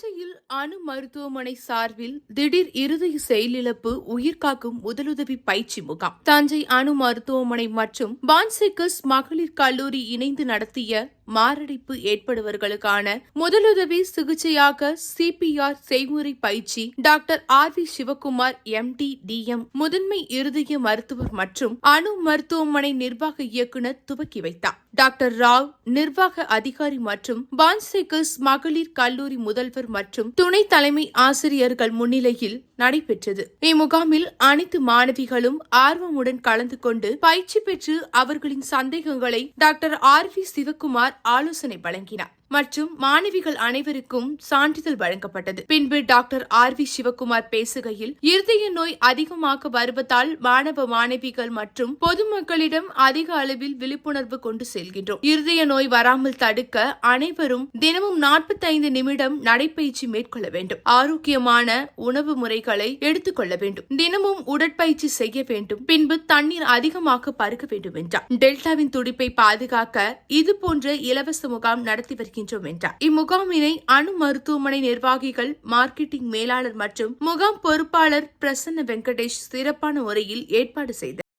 தஞ்சையில் அணு மருத்துவமனை சார்பில் திடீர் இருதய செயலிழப்பு உயிர்காக்கும் முதலுதவி பயிற்சி முகாம். தஞ்சை அணு மருத்துவமனை மற்றும் பான்செகஸ் மகளிர் கல்லூரி இணைந்து நடத்திய மாரடைப்பு ஏற்படுவர்களுக்கான முதலுதவி சிகிச்சையாக சிபிஆர் செய்முறை பயிற்சி doctor R V Sivakumar MD DM முதன்மை இருதய மருத்துவர் மற்றும் அணு மருத்துவமனை நிர்வாக இயக்குநர் துவக்கி வைத்தார். டாக்டர் ராவ் நிர்வாக அதிகாரி மற்றும் பான்சேகஸ் மகளிர் கல்லூரி முதல்வர் மற்றும் துணை தலைமை ஆசிரியர்கள் முன்னிலையில் நடைபெற்றது. இம்முகாமில் அனைத்து மாணவிகளும் ஆர்வமுடன் கலந்து கொண்டு பயிற்சி பெற்று அவர்களின் சந்தேகங்களை டாக்டர் ஆர் வி சிவகுமார் ஆலோசனை வழங்கினார். மற்றும் மாணவிகள் அனைவருக்கும் சான்றிதழ் வழங்கப்பட்டது. பின்பு டாக்டர் ஆர் வி சிவகுமார் பேசுகையில் இருதய நோய் அதிகமாக வருவதால் மாணவ மாணவிகள் மற்றும் பொதுமக்களிடம் அதிக அளவில் விழிப்புணர்வு கொண்டு செல்கின்றோம். இருதய நோய் வராமல் தடுக்க அனைவரும் தினமும் 45 நிமிடம் நடைப்பயிற்சி மேற்கொள்ள வேண்டும். ஆரோக்கியமான உணவு முறைகளை எடுத்துக்கொள்ள வேண்டும். தினமும் உடற்பயிற்சி செய்ய வேண்டும். பின்பு தண்ணீர் அதிகமாக பருக வேண்டும் என்றார் டெல்டாவின் துடிப்பை பாதுகாக்க இது போன்ற இலவச முகாம் நடத்தி வருகின்றோம் என்றார். இம்முகாமினை அணு மருத்துவமனை நிர்வாகிகள் மார்க்கெட்டிங் மேலாளர் மற்றும் முகாம் பொறுப்பாளர் பிரசன்ன வெங்கடேஷ் சிறப்பான முறையில் ஏற்பாடு செய்தார்